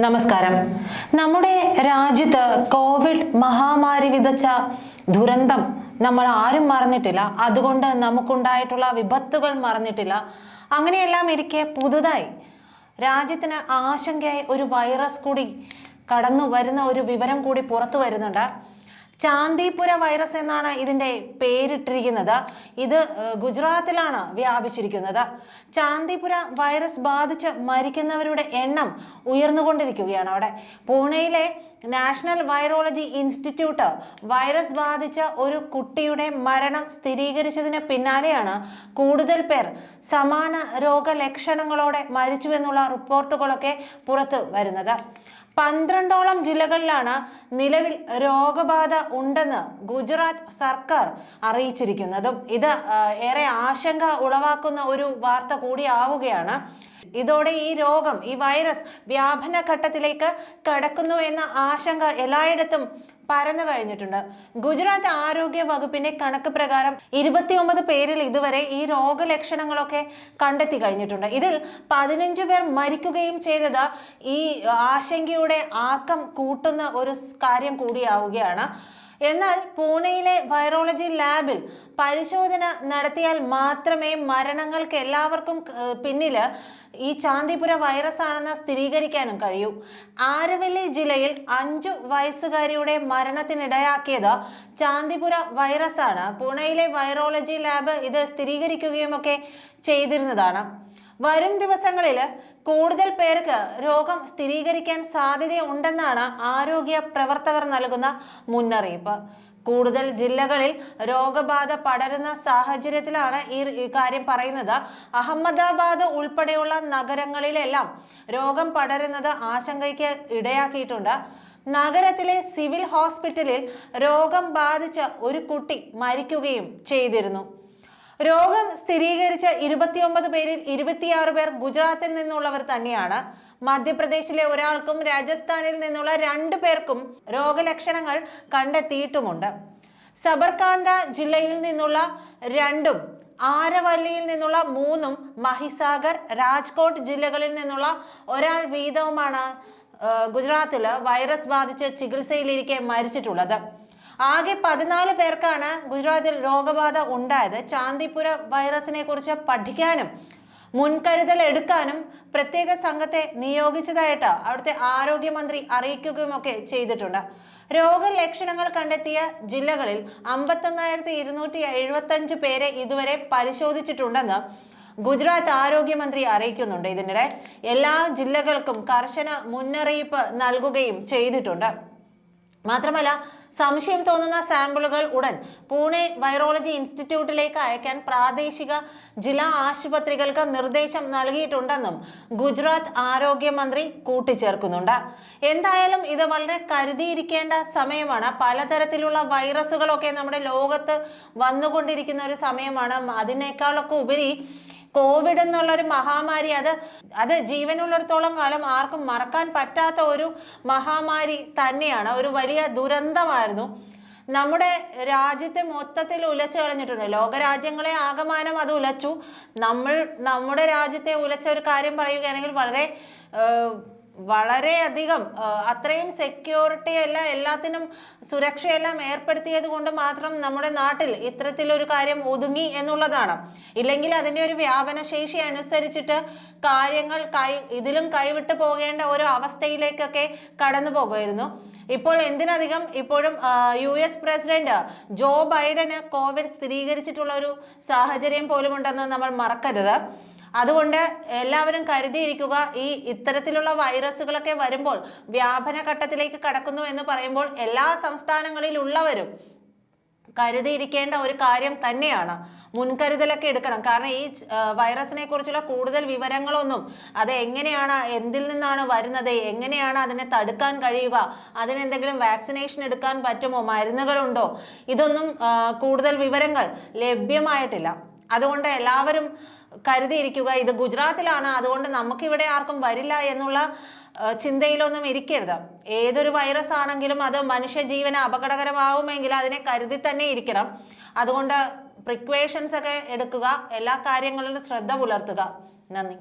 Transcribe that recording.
നമസ്കാരം. നമ്മുടെ രാജ്യത്ത് കോവിഡ് മഹാമാരി വിതച്ച ദുരന്തം നമ്മൾ ആരും മറന്നിട്ടില്ല. അതുകൊണ്ട് നമുക്കുണ്ടായിട്ടുള്ള വിപത്തുകൾ മറന്നിട്ടില്ല. അങ്ങനെയെല്ലാം ഇരിക്കെ പുതുതായി രാജ്യത്തിന് ആശങ്കയായി ഒരു വൈറസ് കൂടി കടന്നു വരുന്ന ഒരു വിവരം കൂടി പുറത്തു വരുന്നുണ്ട്. ചാന്ദിപുര വൈറസ് എന്നാണ് ഇതിന്റെ പേരിട്ടിരിക്കുന്നത്. ഇത് ഗുജറാത്തിലാണ് വ്യാപിച്ചിരിക്കുന്നത്. ചാന്ദിപുര വൈറസ് ബാധിച്ച് മരിക്കുന്നവരുടെ എണ്ണം ഉയർന്നുകൊണ്ടിരിക്കുകയാണ് അവിടെ. പൂനെയിലെ നാഷണൽ വൈറോളജി ഇൻസ്റ്റിറ്റ്യൂട്ട് വൈറസ് ബാധിച്ച ഒരു കുട്ടിയുടെ മരണം സ്ഥിരീകരിച്ചതിന് പിന്നാലെയാണ് കൂടുതൽ പേർ സമാന രോഗലക്ഷണങ്ങളോടെ മരിച്ചു മരിച്ചുവെന്നുള്ള റിപ്പോർട്ടുകളൊക്കെ പുറത്തു വരുന്നത്. പന്ത്രണ്ടോളം ജില്ലകളിലാണ് നിലവിൽ രോഗബാധ ഉണ്ടെന്ന് ഗുജറാത്ത് സർക്കാർ അറിയിച്ചിരിക്കുന്നതും. ഇത് ഏറെ ആശങ്ക ഉളവാക്കുന്ന ഒരു വാർത്ത കൂടിയാവുകയാണ്. ഇതോടെ ഈ രോഗം ഈ വൈറസ് വ്യാപന ഘട്ടത്തിലേക്ക് കടക്കുന്നു എന്ന ആശങ്ക എല്ലായിടത്തും പരന്നു കഴിഞ്ഞിട്ടുണ്ട്. ഗുജറാത്ത് ആരോഗ്യ വകുപ്പിന്റെ കണക്ക് പ്രകാരം ഇരുപത്തിയൊമ്പത് പേരിൽ ഇതുവരെ ഈ രോഗലക്ഷണങ്ങളൊക്കെ കണ്ടെത്തി കഴിഞ്ഞിട്ടുണ്ട്. ഇതിൽ പതിനഞ്ച് പേർ മരിക്കുകയും ചെയ്തത് ഈ ആശങ്കയുടെ ആക്കം കൂട്ടുന്ന ഒരു കാര്യം കൂടിയാവുകയാണ്. എന്നാൽ പൂനെയിലെ വൈറോളജി ലാബിൽ പരിശോധന നടത്തിയാൽ മാത്രമേ മരണങ്ങൾക്ക് എല്ലാവർക്കും പിന്നിൽ ഈ ചാന്തിപുര വൈറസ് ആണെന്ന് സ്ഥിരീകരിക്കാനും കഴിയൂ. ആരവല്ലി ജില്ലയിൽ അഞ്ചു വയസ്സുകാരിയുടെ മരണത്തിനിടയാക്കിയത് ചാന്തിപുര വൈറസ് ആണ്. പൂനെയിലെ വൈറോളജി ലാബ് ഇത് സ്ഥിരീകരിക്കുകയുമൊക്കെ ചെയ്തിരുന്നതാണ്. വരും ദിവസങ്ങളിൽ കൂടുതൽ പേർക്ക് രോഗം സ്ഥിരീകരിക്കാൻ സാധ്യതയുണ്ടെന്നാണ് ആരോഗ്യ പ്രവർത്തകർ നൽകുന്ന മുന്നറിയിപ്പ്. കൂടുതൽ ജില്ലകളിൽ രോഗബാധ പടരുന്ന സാഹചര്യത്തിലാണ് ഈ കാര്യം പറയുന്നത്. അഹമ്മദാബാദ് ഉൾപ്പെടെയുള്ള നഗരങ്ങളിലെല്ലാം രോഗം പടരുന്നത് ആശങ്കയ്ക്ക് ഇടയാക്കിയിട്ടുണ്ട്. നഗരത്തിലെ സിവിൽ ഹോസ്പിറ്റലിൽ രോഗം ബാധിച്ച ഒരു കുട്ടി മരിക്കുകയും ചെയ്തിരുന്നു. രോഗം സ്ഥിരീകരിച്ച ഇരുപത്തിയൊമ്പത് പേരിൽ ഇരുപത്തിയാറ് പേർ ഗുജറാത്തിൽ നിന്നുള്ളവർ തന്നെയാണ്. മധ്യപ്രദേശിലെ ഒരാൾക്കും രാജസ്ഥാനിൽ നിന്നുള്ള രണ്ടു പേർക്കും രോഗലക്ഷണങ്ങൾ കണ്ടെത്തിയിട്ടുമുണ്ട്. സബർകാന്ത ജില്ലയിൽ നിന്നുള്ള രണ്ടും ആരവല്ലിയിൽ നിന്നുള്ള മൂന്നും മഹിസാഗർ രാജ്കോട്ട് ജില്ലകളിൽ നിന്നുള്ള ഒരാൾ വീതവുമാണ് ഗുജറാത്തിൽ വൈറസ് ബാധിച്ച് ചികിത്സയിലിരിക്കെ മരിച്ചിട്ടുള്ളത്. ആകെ പതിനാല് പേർക്കാണ് ഗുജറാത്തിൽ രോഗബാധ ഉണ്ടായത്. ചാന്ദിപുര വൈറസിനെ കുറിച്ച് പഠിക്കാനും മുൻകരുതൽ എടുക്കാനും പ്രത്യേക സംഘത്തെ നിയോഗിച്ചതായിട്ട് അവിടുത്തെ ആരോഗ്യമന്ത്രി അറിയിക്കുകയും ഒക്കെ ചെയ്തിട്ടുണ്ട്. രോഗലക്ഷണങ്ങൾ കണ്ടെത്തിയ ജില്ലകളിൽ അമ്പത്തൊന്നായിരത്തി ഇരുന്നൂറ്റി എഴുപത്തഞ്ച് പേരെ ഇതുവരെ പരിശോധിച്ചിട്ടുണ്ടെന്ന് ഗുജറാത്ത് ആരോഗ്യമന്ത്രി അറിയിക്കുന്നുണ്ട്. ഇതിനിടെ എല്ലാ ജില്ലകൾക്കും കർശന മുന്നറിയിപ്പ് നൽകുകയും ചെയ്തിട്ടുണ്ട്. മാത്രമല്ല സംശയം തോന്നുന്ന സാമ്പിളുകൾ ഉടൻ പൂനെ വൈറോളജി ഇൻസ്റ്റിറ്റ്യൂട്ടിലേക്ക് അയക്കാൻ പ്രാദേശിക ജില്ലാ ആശുപത്രികൾക്ക് നിർദ്ദേശം നൽകിയിട്ടുണ്ടെന്നും ഗുജറാത്ത് ആരോഗ്യമന്ത്രി കൂട്ടിച്ചേർക്കുന്നുണ്ട്. എന്തായാലും ഇത് വളരെ കരുതിയിരിക്കേണ്ട സമയമാണ്. പലതരത്തിലുള്ള വൈറസുകളൊക്കെ നമ്മുടെ ലോകത്ത് വന്നുകൊണ്ടിരിക്കുന്ന ഒരു സമയമാണ്. അതിനേക്കാളൊക്കെ ഉപരി കോവിഡ് എന്നുള്ള ഒരു മഹാമാരി അത് അത് ജീവനുള്ളിടത്തോളം കാലം ആർക്കും മറക്കാൻ പറ്റാത്ത ഒരു മഹാമാരി തന്നെയാണ്. ഒരു വലിയ ദുരന്തമായിരുന്നു. നമ്മുടെ രാജ്യത്തെ മൊത്തത്തിൽ ഉലച്ചു കളഞ്ഞിട്ടുണ്ട്. ലോകരാജ്യങ്ങളെ ആകമാനം അത് ഉലച്ചു. നമ്മൾ നമ്മുടെ രാജ്യത്തെ ഉലച്ച ഒരു കാര്യം പറയുകയാണെങ്കിൽ വളരെ വളരെയധികം അത്രയും സെക്യൂരിറ്റി അല്ല എല്ലാത്തിനും സുരക്ഷയെല്ലാം ഏർപ്പെടുത്തിയത് കൊണ്ട് മാത്രം നമ്മുടെ നാട്ടിൽ ഇത്തരത്തിലൊരു കാര്യം ഒതുങ്ങി എന്നുള്ളതാണ്. ഇല്ലെങ്കിൽ അതിന്റെ ഒരു വ്യാപന ശേഷി അനുസരിച്ചിട്ട് കാര്യങ്ങൾ കൈ ഇതിലും കൈവിട്ട് പോകേണ്ട ഒരു അവസ്ഥയിലേക്കൊക്കെ കടന്നു പോകുമായിരുന്നു. ഇപ്പോൾ എന്തിനധികം ഇപ്പോഴും യു എസ് പ്രസിഡന്റ് ജോ ബൈഡന് കോവിഡ് സ്ഥിരീകരിച്ചിട്ടുള്ള ഒരു സാഹചര്യം പോലും ഉണ്ടെന്ന് നമ്മൾ മറക്കരുത്. അതുകൊണ്ട് എല്ലാവരും കരുതിയിരിക്കുക ഈ ഇത്തരത്തിലുള്ള വൈറസുകളൊക്കെ വരുമ്പോൾ വ്യാപന ഘട്ടത്തിലേക്ക് കടക്കുന്നു എന്ന് പറയുമ്പോൾ എല്ലാ സംസ്ഥാനങ്ങളിലുള്ളവരും കരുതിയിരിക്കേണ്ട ഒരു കാര്യം തന്നെയാണ്. മുൻകരുതലൊക്കെ എടുക്കണം. കാരണം ഈ വൈറസിനെ കുറിച്ചുള്ള കൂടുതൽ വിവരങ്ങളൊന്നും അത് എങ്ങനെയാണ് എന്തിൽ നിന്നാണ് വരുന്നത് എങ്ങനെയാണ് അതിനെ തടുക്കാൻ കഴിയുക അതിനെന്തെങ്കിലും വാക്സിനേഷൻ എടുക്കാൻ പറ്റുമോ മരുന്നുകളുണ്ടോ ഇതൊന്നും കൂടുതൽ വിവരങ്ങൾ ലഭ്യമായിട്ടില്ല. അതുകൊണ്ട് എല്ലാവരും കരുതിയിരിക്കുക ഇത് ഗുജറാത്തിലാണ് അതുകൊണ്ട് നമുക്കിവിടെ ആർക്കും വരില്ല എന്നുള്ള ചിന്തയിലൊന്നും ഇരിക്കരുത്. ഏതൊരു വൈറസ് ആണെങ്കിലും അത് മനുഷ്യജീവന് അപകടകരമാവുമെങ്കിൽ അതിനെ കരുതി തന്നെ ഇരിക്കണം. അതുകൊണ്ട് പ്രിക്വേഷൻസ് ഒക്കെ എടുക്കുക എല്ലാ കാര്യങ്ങളിലും ശ്രദ്ധ പുലർത്തുക. നന്ദി.